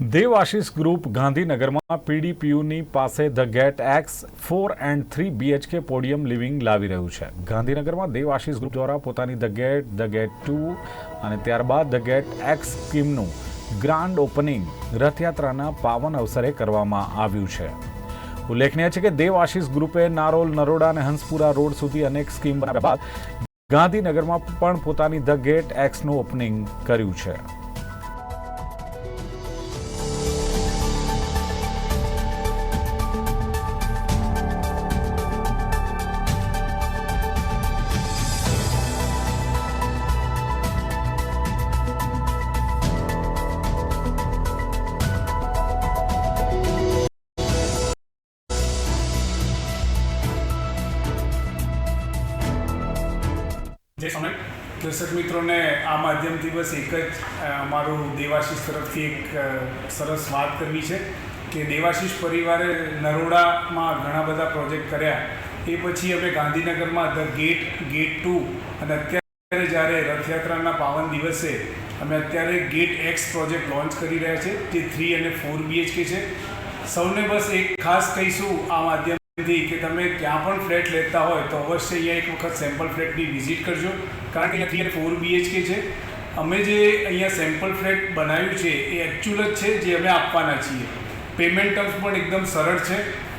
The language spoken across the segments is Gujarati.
દેવાશીષ ગ્રુપ ગાંધીનગરમાં પીડીપીયુની પાસે the gate X four and three BHK podium living લાવી રહ્યું છે. ગાંધીનગરમાં દેવાશીષ ગ્રુપ દ્વારા પોતાની the gate the gate two અને ત્યારબાદ ધ ગેટ એક્સ સ્કીમનું ગ્રાન્ડ ઓપનિંગ રથયાત્રાના પાવન અવસરે કરવામાં આવ્યું છે. ઉલ્લેખનીય છે કે દેવાશીષ ગ્રુપે નારોલ, નરોડા અને હંસપુરા રોડ સુધી અનેક સ્કીમ બાદ ગાંધીનગરમાં પણ પોતાની ધ ગેટ એક્સનું ઓપનિંગ કર્યું છે. જય દર્શક મિત્રોને આ માધ્યમથી બસ એક જ અમારું દેવાશીષ તરફથી એક સરસ વાત કરવી છે કે દેવાશીષ પરિવારે નરોડામાં ઘણા બધા પ્રોજેક્ટ કર્યા. એ પછી અમે ગાંધીનગરમાં ધ ગેટ ગેટ ટુ અને અત્યારે જ્યારે રથયાત્રાના પાવન દિવસે અમે અત્યારે ગેટ એક્સ પ્રોજેક્ટ લોન્ચ કરી રહ્યા છે, જે થ્રી અને ફોર બીએચકે છે. સૌને બસ એક ખાસ કહીશું આ માધ્યમથી કે તમે ક્યાં પણ ફ્લેટ લેતા હોય તો અવશ્ય અહીંયા એક વખત સેમ્પલ ફ્લેટની વિઝિટ કરજો. કારણ કે અહીંયા ફોર બીએચકે છે. અમે જે અહીંયા સેમ્પલ ફ્લેટ બનાવ્યું છે એ એકચ્યુઅલ જ છે, જે અમે આપવાના છીએ. પેમેન્ટ ટર્મ્સ પણ એકદમ સરળ છે.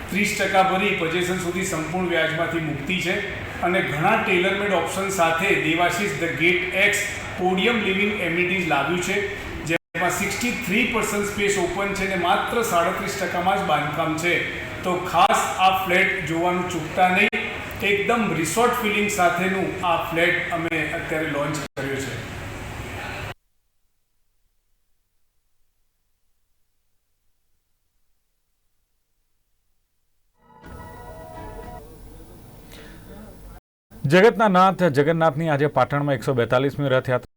ત્રીસ ટકા ભરી પજેશન સુધી સંપૂર્ણ વ્યાજમાંથી મુક્તિ છે. અને ઘણા ટેલરમેડ ઓપ્શન સાથે Devashish the gate X podium living amenities લાવ્યું છે, જેમાં sixty three percent space open છે ને માત્ર સાડત્રીસ ટકામાં જ બાંધકામ છે. તો ખાસ આ ફ્લેટ જોવાનું ચૂકતા નહીં. એકદમ રિસોર્ટ ફિલિંગ સાથેનું આ ફ્લેટ અમે અત્યારે લોન્ચ કર્યું છે. જગતના નાથ જગન્નાથની આજે પાટણમાં એકસો બેતાલીસમી રથયાત્રા